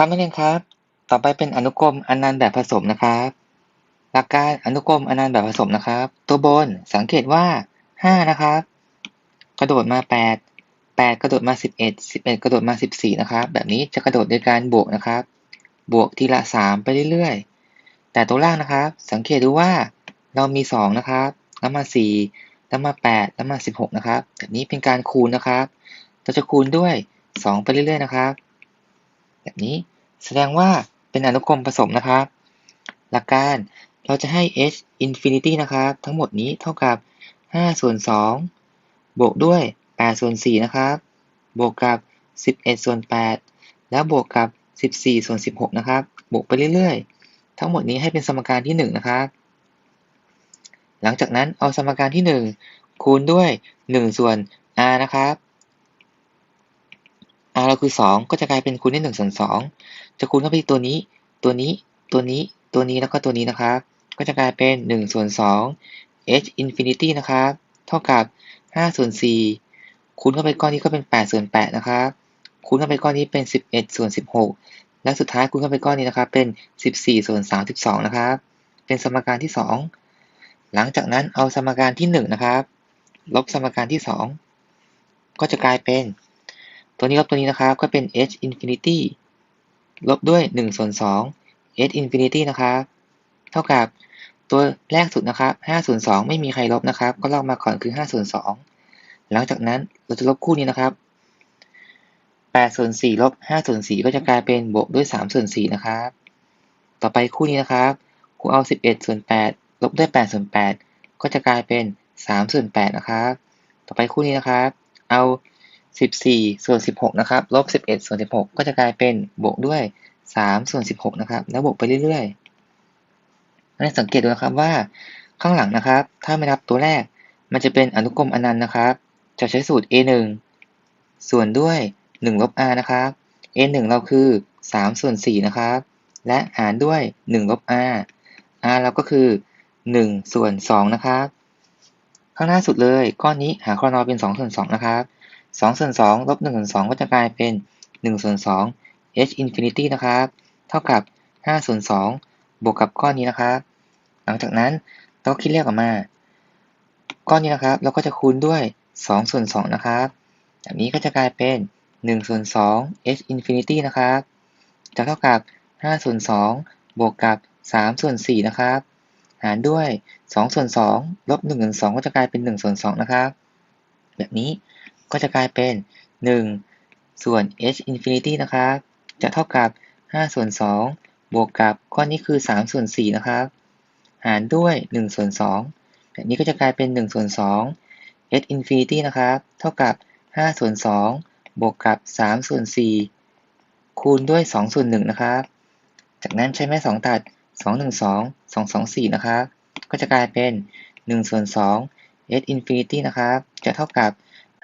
ครับนักเรียนครับ ต่อไปเป็นอนุกรมอนันต์แบบผสมนะครับ หลักการอนุกรมอนันต์แบบผสมนะครับ ตัวบนสังเกตว่า 5 นะครับ กระโดดมา 8 8 กระโดดมา 11 11 กระโดดมา 14 นะครับ แบบนี้จะกระโดดด้วยการบวกนะครับ บวกทีละ 3 ไปเรื่อยๆ แต่ตัวล่างนะครับ สังเกตดูว่าเรามี 2 นะครับแล้วมา 4 แล้วมา 8 แล้วมา 16 นะครับ แบบนี้เป็นการคูณนะครับ เราจะคูณด้วย 2 ไปเรื่อยๆ นะครับ แบบนี้ แสดงว่าเป็นอนุกรมผสมนะครับ หลักการเราจะให้ h infinity นะครับ ทั้งหมดนี้เท่ากับ 5 ส่วน 2 บวกด้วย 8 ส่วน 4 นะครับ บวกกับ 11 ส่วน 8 แล้วบวกกับ 14 ส่วน 16 นะครับ บวกไปเรื่อยๆ ทั้งหมดนี้ให้เป็นสมการที่ 1 นะครับ หลังจากนั้นเอาสมการที่ 1 คูณด้วย 1 ส่วน r นะครับ r เราคือ 2 ก็จะกลายเป็นคูณด้วย1ส่วน2จะคูณเข้าไปตัวนี้ ตัวนี้ ตัวนี้ ตัวนี้ แล้วก็ตัวนี้นะครับ ก็จะกลายเป็น1ส่วน2 h infinity นะครับ เท่ากับ5ส่วน4คูณเข้าไปก้อนนี้ก็เป็น8ส่วน8นะครับ คูณเข้าไปก้อนนี้เป็น 11ส่วน16 และสุดท้ายคูณเข้าไปก้อนนี้นะครับเป็น 14ส่วน32นะครับ เป็นสมการที่ 2 หลังจากนั้นเอาสมการที่ 1 นะครับ ลบสมการที่ 2 ก็จะกลายเป็น ตัวนี้ลบตัวนี้นะครับก็เป็น h infinity ลบด้วย1ส่วน2 h infinity นะครับเท่ากับตัวแรกสุดนะครับ5ส่วน2ไม่มีใครลบนะครับ ก็ลอกมาก่อนคือ5ส่วน2หลังจากนั้นเราจะลบคู่นี้นะครับ8ส่วน4ลบ5ส่วน4ก็จะกลายเป็นบวกด้วย3ส่วน4นะครับ ต่อไปคู่นี้นะครับครูเอา 11ส่วน8ลบด้วย8ส่วน8ก็จะกลายเป็น3ส่วน8นะครับ ต่อไปคู่นี้นะครับ เอา 14 ส่วน 16 นะครับ ลบ 11 ส่วน 16 ก็จะกลายเป็นบวกด้วย 3 ส่วน 16 นะครับ แล้วบวกไปเรื่อยๆให้สังเกตดูนะครับว่าข้างหลังนะครับ ถ้าไม่นับตัวแรก มันจะเป็นอนุกรมอนันต์นะครับ จะใช้สูตร a1 ส่วนด้วย 1 ลบ r นะครับ a1 เราคือ 3 ส่วน 4 นะครับ และหารด้วย 1 ลบ r r เราก็คือ 1 ส่วน 2 นะครับ ข้างหน้าสุดเลย ก้อนนี้หาคอนอเป็น 2 ส่วน 2 นะครับ 2ส่วน2ลบ1ส่วน2ก็จะกลายเป็น1ส่วน2 h infinity นะครับ เท่ากับ5ส่วน2บวกกับก้อนนี้นะครับ หลังจากนั้นเราคิดเลขออกมา ก้อนนี้นะครับ เราก็จะคูณด้วย2ส่วน2นะครับแบบนี้ก็จะกลายเป็น1ส่วน2 h infinity นะครับ จะเท่ากับ5ส่วน2บวกกับ3ส่วน4นะครับ หารด้วย2ส่วน2ลบ1ส่วน2ก็จะกลายเป็น1ส่วน2นะครับ แบบนี้ ก็จะกลายเป็น 1 ส่วน h infinity นะครับ จะเท่ากับ 5 ส่วน 2 บวกกับก้อนนี้คือ 3 ส่วน 4 นะครับ หารด้วย 1 ส่วน 2 แบบนี้ก็จะกลายเป็น 1 ส่วน 2 h infinity นะครับ เท่ากับ 5 ส่วน 2 บวกกับ 3 ส่วน 4 คูณด้วย 2 ส่วน 1 นะครับ จากนั้นใช้แม่2ตัด 2 1 2 2 2 4 นะครับ ก็จะกลายเป็น 1 ส่วน 2 h infinity นะครับ จะเท่ากับ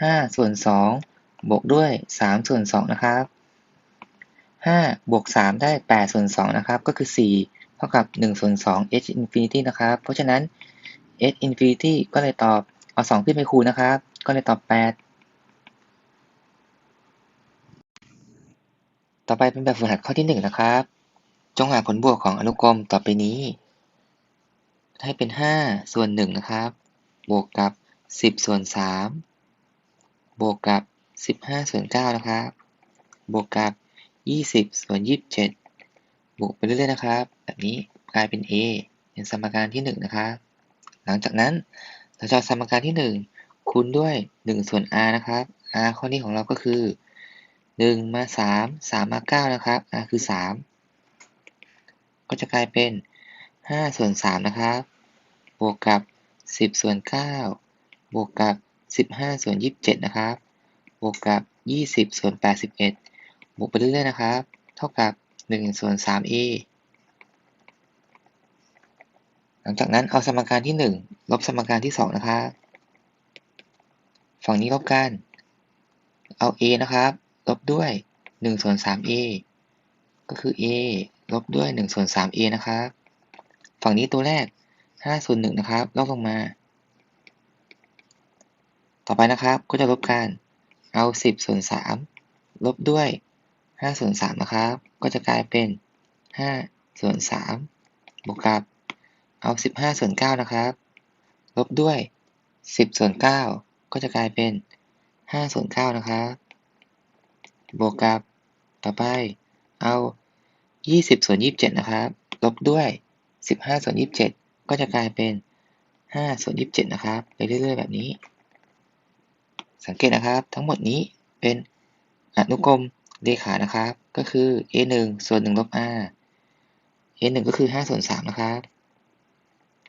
5ส่วน2บวกด้วย3ส่วน2นะครับ5บวก3ได้8ส่วน2นะครับ ก็คือ4เท่ากับ1ส่วน2 h infinity นะครับ เพราะฉะนั้น h infinity ก็เลยตอบเอา2ขึ้นไปคูณนะครับ ก็เลยตอบ8ต่อไปเป็นแบบฝึกหัดข้อที่1นะครับ จงหาผลบวกของอนุกรมต่อไปนี้ ให้เป็น5ส่วน1นะครับ บวกกับ10ส่วน3 บวกกับ 15 ส่วน 9 นะครับ บวกกับ 20 ส่วน 27 บวกไปเรื่อยๆนะครับ แบบนี้กลายเป็น a เป็นสมการที่ 1 นะครับ หลังจากนั้นเราจะสมการที่ 1 คูณด้วย 1 ส่วน r นะครับ r ข้อนี้ของเราก็คือ 1 มา 3 3 มา 9 นะครับ r คือ 3 ก็จะกลายเป็น 5 ส่วน 3 นะครับ บวกกับ 10 ส่วน 9 บวกกับ 15 ส่วน 27 นะครับ บวกกับ 20 ส่วน 81 บวกไปเรื่อยๆนะครับ เท่ากับ 1 ส่วน 3a หลังจากนั้นเอาสมการที่ 1 ลบสมการที่ 2 นะครับ ฝั่งนี้ลบกัน เอา a นะครับ ลบด้วย 1 ส่วน 3a ก็คือ a ลบด้วย 1 ส่วน 3a นะครับ ฝั่งนี้ตัวแรก5ส่วน1นะครับ ลบลงมา ต่อไปนะครับก็จะลบกันเอา 10ส่วน3ลบด้วย 5 ส่วน3นะครับ ก็จะกลายเป็น 5 ส่วน3บวกกับ เอา 15 ส่วน9นะครับ ลบด้วย 10 ส่วน 9 ก็จะกลายเป็น 5 ส่วน9นะครับ บวกกับ ต่อไป เอา 20 ส่วน 27 นะครับ ลบด้วย 15 ส่วน 27 ก็จะกลายเป็น 5 ส่วน 27 นะครับ ไปเรื่อยๆ แบบนี้ สังเกตนะครับ ทั้งหมดนี้เป็นอนุกรมเลขานะครับ ก็คือ a 1ส่วน1ลบ r a 1ก็คือ5ส่วน3นะครับ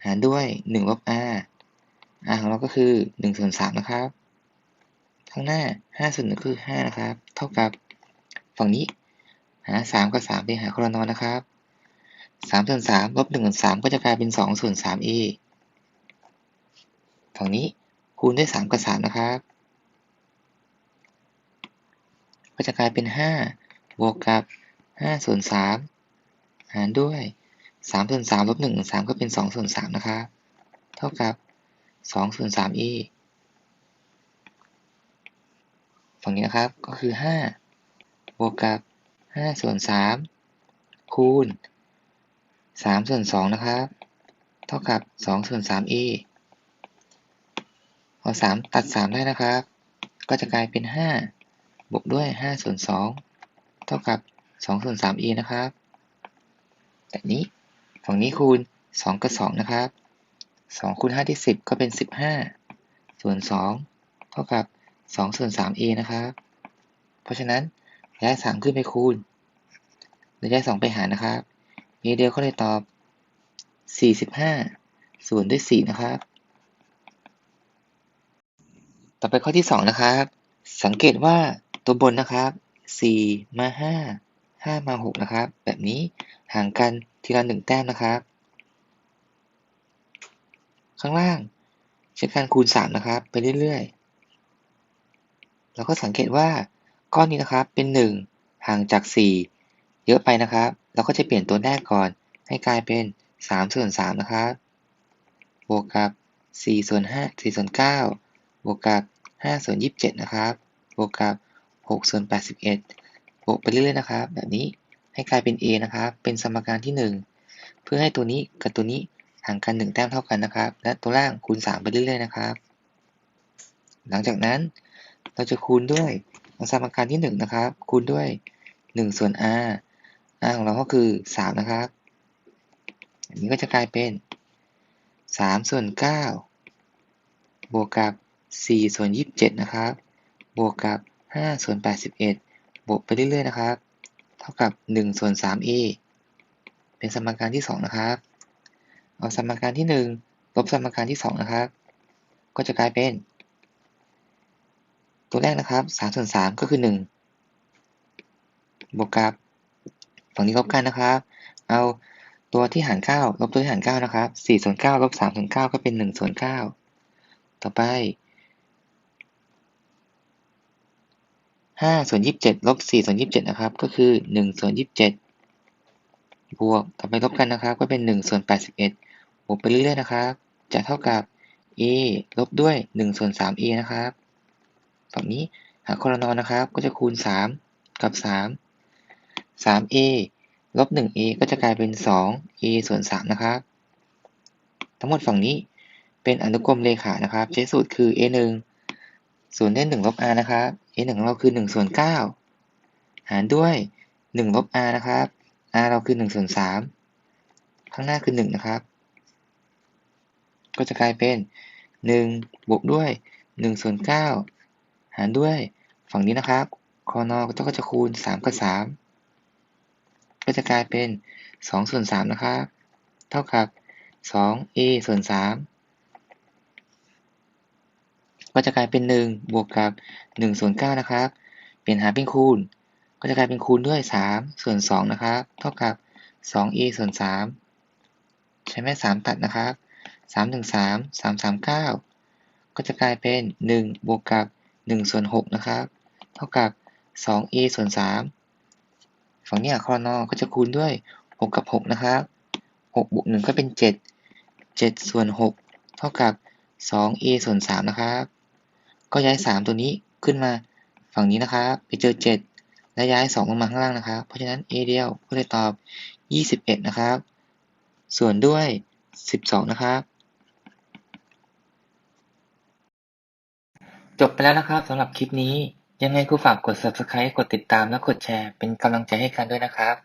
หารด้วย1ลบ r r ของเราก็คือ1ส่วน3นะครับ ข้างหน้า5ส่วน1คือ5นะครับ เท่ากับฝั่งนี้หา 3 กับ 3 ไปหาคอรนอนะครับ3ส่วน3ลบ1ส่วน3ก็จะกลายเป็น2ส่วน 3a ฝั่งนี้คูณด้วย 3 กับ 3 นะครับ ก็จะกลายเป็น 5 บวกกับ 5 ส่วน 3 หารด้วย 3 ส่วน 3 ลบ1ส่วน3ก็เป็น 2 ส่วน 3 นะครับ เท่ากับ 2 ส่วน 3e ฝั่งนี้นะครับ ก็คือ 5 บวกกับ 5 ส่วน 3 คูณ 3 ส่วน 2 นะครับ เท่ากับ 2 ส่วน 3e เอา3 ตัด 3 ได้นะครับ ก็จะกลายเป็น 5 บวกด้วย5ส่วน2เท่ากับ2ส่วน 3e นะครับแบบนี้ฝั่งนี้คูณ 2 กับ 2 นะครับ2คูณ5ที่ 10 ก็เป็น 15 ส่วน 2 เท่ากับ 2 ส่วน 3a นะครับ เพราะฉะนั้นย้าย3ขึ้นไปคูณแล้วย้าย2ไปหารนะครับ a เดียวก็เลยตอบ 45 ส่วนด้วย 4 นะครับ ต่อไปข้อที่ 2 นะครับ สังเกตว่า ตัวบนนะครับ 4 มา 5 5 มา 6 นะครับ แบบนี้ห่างกันทีละ 1 แต้มนะครับ ข้างล่างใช้การคูณ 3 นะครับ ไปเรื่อยๆแล้วก็สังเกตว่าก้อนนี้นะครับเป็น 1 ห่างจาก 4 เยอะไปนะครับ เราก็จะเปลี่ยนตัวแรกก่อน ให้กลายเป็น3ส่วน3นะครับ บวกกับ4ส่วน5 4ส่วน9บวกกับ5ส่วน27 นะครับ บวกกับ 6ส่วน81บวกไปเรื่อยๆนะครับ แบบนี้ให้กลายเป็น a นะครับ เป็นสมการที่ 1 เพื่อให้ตัวนี้กับตัวนี้ห่างกัน 1 แต้มเท่ากันนะครับ และตัวล่างคูณ 3 ไปเรื่อยๆนะครับ หลังจากนั้นเราจะคูณด้วยสมการที่ 1 นะครับ คูณด้วย 1 ส่วน r r ของเราก็คือ 3 นะครับอันนี้ก็จะกลายเป็น 3 ส่วน 9 บวกกับ 4 ส่วน 27 นะครับ บวกกับ 5ส่วน81 บวกไปเรื่อยๆนะครับ เท่ากับ1ส่วน 3a เป็นสมการที่ 2 นะครับ เอาสมการที่ 1 ลบสมการที่ 2 นะครับ ก็จะกลายเป็น ตัวแรกนะครับ3ส่วน3ก็คือ 1 บวกกับฝั่งนี้ลบกันนะครับ เอาตัวที่หาร 9 ลบตัวที่หาร 9 นะครับ4ส่วน9ลบ3ส่วน9ก็เป็น1ส่วน9ต่อไป 5ส่วน27ลบ4ส่วน27นะครับ ก็คือ1ส่วน27บวกต่อไปลบกันนะครับ ก็เป็น1ส่วน81บวกไปเรื่อยๆนะครับ จะเท่ากับ a ลบด้วย1ส่วน 3a นะครับ ฝั่งนี้หาคอรนอนะครับ ก็จะคูณ3กับ3 3a ลบ 1a ก็จะกลายเป็น 2a ส่วน3นะครับ ทั้งหมดฝั่งนี้เป็นอนุกรมเลขานะครับ ใช้สูตรคือ a 1ส่วนด้วย1ลบ r นะครับ a 1ของเราคือ1ส่วน9หารด้วย1ลบ r นะครับ r เราคือ1ส่วน3ข้างหน้าคือ 1 นะครับ ก็จะกลายเป็น 1 บวกด้วย1ส่วน9หารด้วยฝั่งนี้นะครับคอนอก็จะคูณ 3 กับ 3 ก็จะกลายเป็น 2 ส่วน 3 นะครับ เท่ากับ 2a ส่วน 3 ก็จะกลายเป็น 1 บวกกับ 1 ส่วน 9 นะครับ เปลี่ยนหาเป็นคูณ ก็จะกลายเป็นคูณด้วย 3 ส่วน 2 นะครับ เท่ากับ 2a ส่วน 3 ใช้แม่ 3 ตัดนะครับ3 1 3 3 3 9 ก็จะกลายเป็น 1 บวกกับ 1 ส่วน 6 นะครับ เท่ากับ 2a ส่วน 3 ฝั่งนี้คอนอก็จะคูณด้วย 6 กับ 6 นะครับ 6 บวก 1 ก็เป็น 7 7 ส่วน 6 เท่ากับ 2a ส่วน 3 นะครับ ก็ย้าย 3 ตัวนี้ขึ้นมาฝั่งนี้นะครับไปเจอ 7 และย้าย 2 ลงมาข้างล่างนะครับ เพราะฉะนั้น a เดียวก็เลยตอบ 21 นะครับ ส่วนด้วย 12 นะครับ จบไปแล้วนะครับสำหรับคลิปนี้ ยังไงครูฝากกด subscribe กดติดตามและกดแชร์ เป็นกำลังใจให้กันด้วยนะครับ